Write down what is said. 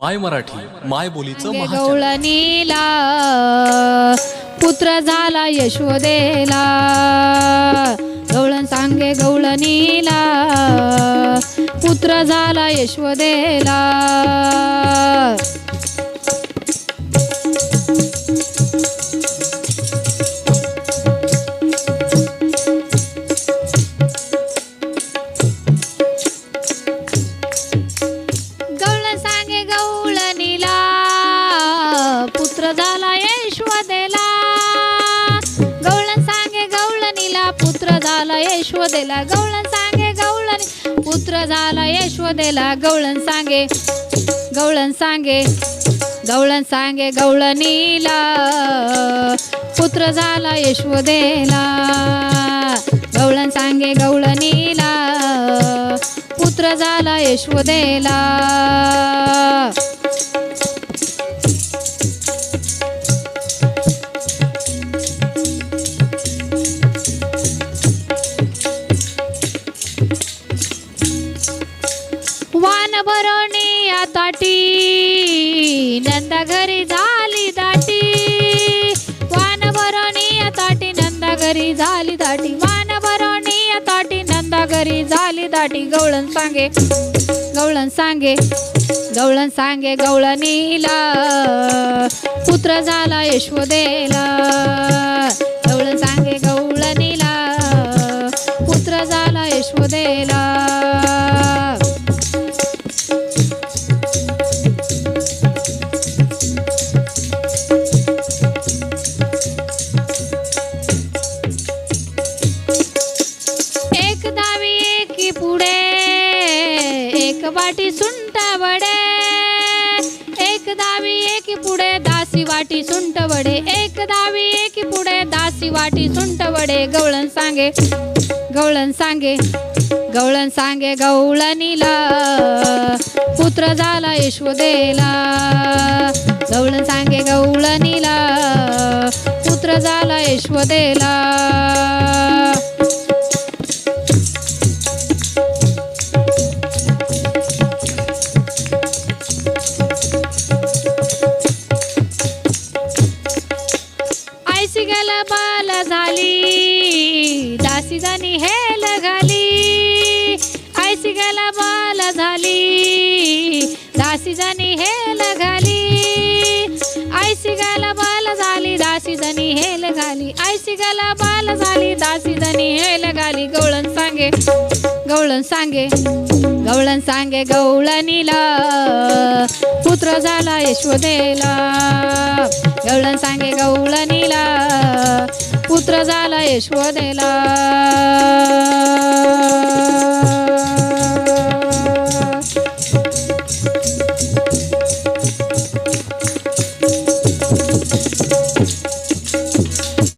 माय मराठी माय बोलीचं महाचॅनल गवळणीला पुत्र झाला यशोदेला. गवळण सांगे गवळणीला पुत्र झाला यशोदेला. गवळणीला पुत्र झाला यशोदेला गवळण सांगे गवळणी. पुत्र झाला यशोदेला गवळण सांगे गवळण सांगे गवळण सांगे गवळणीला. पुत्र झाला यशोदेला गवळण सांगे गवळणीला. पुत्र झाला यशवदेला भरणी नंदा घरी झाली दाटी. वान भरणी ताटी नंदा घरी झाली दाटी. वान भरणी ताटी नंदा घरी झाली दाटी. गवळण सांगे गवळण सांगे गवळण सांगे गवळणीला. पुत्र झाला यशोदेला. गवळण सांगे गवळणीला. पुत्र झाला यशोदेला. वाटी सुंट वडे एक दावी एक पुढे दासी वाटी सुंट वडे एक दावी एक पुढे दासी वाटी सुंट वडे गवळण सांगे गवळण सांगे गवळण सांगे गवळणीला. पुत्र झाला यशोदेला. गवळण सांगे गवळणीला. पुत्र झाला यशोदेला. झाली जाणी हेल घाली आयसी गाला बाल झाली. दासी जाणी हेल घाली आयसी गाला बाल झाली दासी जणी हेल घाली आयसी गाला बाल झाली दासी जणी हेल घाली गवळण सांगे गवळण सांगे गवळण सांगे गवळणीला. पुत्र झाला यशोदेला. गवळण सांगे गवळणीला. पुत्र झाला यशोदेला